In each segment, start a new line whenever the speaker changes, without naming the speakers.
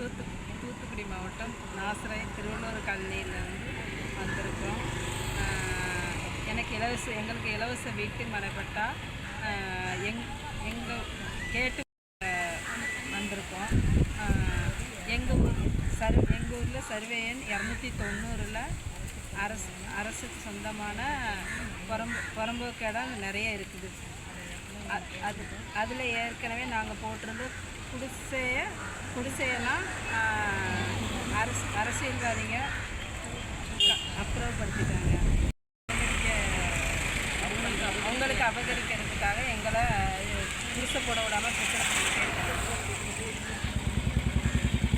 தூத்து தூத்துக்குடி மாவட்டம் நாசரை திருவள்ளூர் காலனியில் வந்து வந்திருக்கோம். எனக்கு இலவச எங்களுக்கு இலவச வீட்டு மனைப்பட்டா எங் எங்கள் கேட்டு வந்திருக்கோம். எங்கள் ஊர் சர் எங்கள் ஊரில் சர்வே எண் இரநூத்தி தொண்ணூறில் அரசு அரசுக்கு சொந்தமான புறம்பு புறம்போக்கு இடம் நிறைய இருக்குது. அது அதில் ஏற்கனவே நாங்கள் போட்டிருந்த குடிசையை குடிசையெல்லாம் அரசு அரசியல்வாதிங்க அப்ரூவ் அப்புறப்படுத்திட்டாங்க. அவங்களுக்கு அவங்களுக்கு அபகரிக்கிறதுக்காக எங்களை குடிசை போட விடாமல் பிரச்சனை பண்ணிக்கிட்டே இருக்காங்க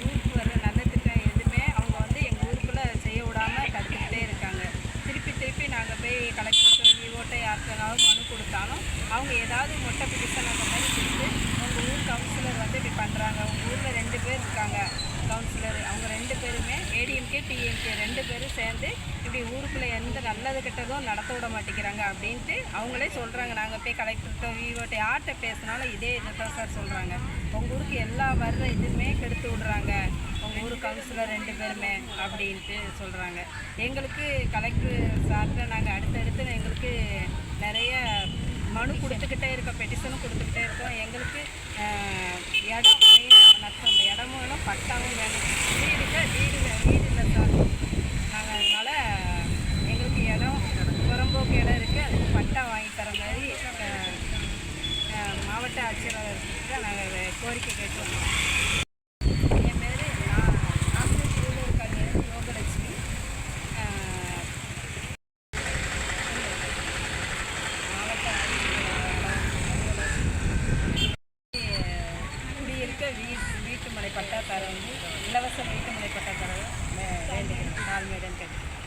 ஊருக்கு வர நல்ல திட்டம் எதுவுமே அவங்க வந்து எங்கள் ஊருக்குள்ளே செய்ய விடாமல் தடுத்துக்கிட்டே இருக்காங்க திருப்பி திருப்பி நாங்கள் போய் கலெக்டர் விஓட்டை யாருக்குனாலும் மனு கொடுத்தாலும் அவங்க ஏதாவது மொட்டை பிடிசன் அந்த மாதிரி கொடுத்து உங்கள் ஊர் கவுன்சிலர் வந்து இப்படி பண்ணுறாங்க உங்கள் ஊரில் ரெண்டு பேர் இருக்காங்க கவுன்சிலர் அவங்க ரெண்டு பேருமே ஏடிஎம்கே டிஎம்கே ரெண்டு பேரும் சேர்ந்து இப்படி ஊருக்குள்ளே எந்த நல்லது கெட்டதும் நடத்த விட மாட்டேங்கிறாங்க அப்படின்ட்டு அவங்களே சொல்கிறாங்க நாங்கள் போய் கலெக்டர்கிட்ட விவோட்ட யார்கிட்ட பேசினாலும் இதே இதை தான் சார் சொல்கிறாங்க உங்கள் ஊருக்கு எல்லா வர்ற இதுவுமே கெடுத்து விடுறாங்க. உங்கள் ஊர் கவுன்சிலர் ரெண்டு பேருமே அப்படின்ட்டு சொல்கிறாங்க எங்களுக்கு கலெக்டர் சார்கிட்ட பட்டாவும் வேணும். வீடு இல்லை வீடு இல்லை வீடு இல்லை சார். நாங்கள் அதனால் எங்களுக்கு இடம் புறம்போக்கு இடம் இருக்குது அதுக்கு பட்டா வாங்கி தர மாதிரி மாவட்ட ஆட்சியாளர்கிட்ட நாங்கள் கோரிக்கை கேட்டு வந்தோம் வீட்டு வீட்டு மனை பட்டா வந்து இலவச வீட்டு மனை பட்டா தர நாள் தாழ்மையுடன் கேட்டு